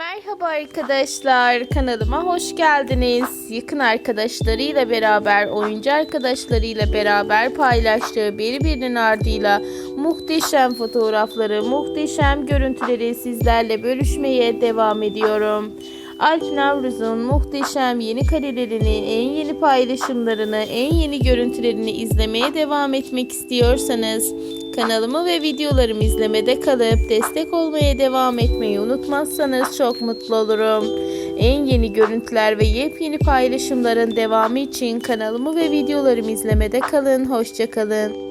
Merhaba arkadaşlar, kanalıma hoş geldiniz. Yakın arkadaşlarıyla beraber, oyuncu arkadaşlarıyla beraber paylaştığı birbirinin ardıyla muhteşem fotoğrafları, muhteşem görüntüleri sizlerle bölüşmeye devam ediyorum. Alp Navruz'un muhteşem yeni karelerini, en yeni paylaşımlarını, en yeni görüntülerini izlemeye devam etmek istiyorsanız kanalımı ve videolarımı izlemede kalıp destek olmaya devam etmeyi unutmazsanız çok mutlu olurum. En yeni görüntüler ve yepyeni paylaşımların devamı için kanalımı ve videolarımı izlemede kalın. Hoşçakalın.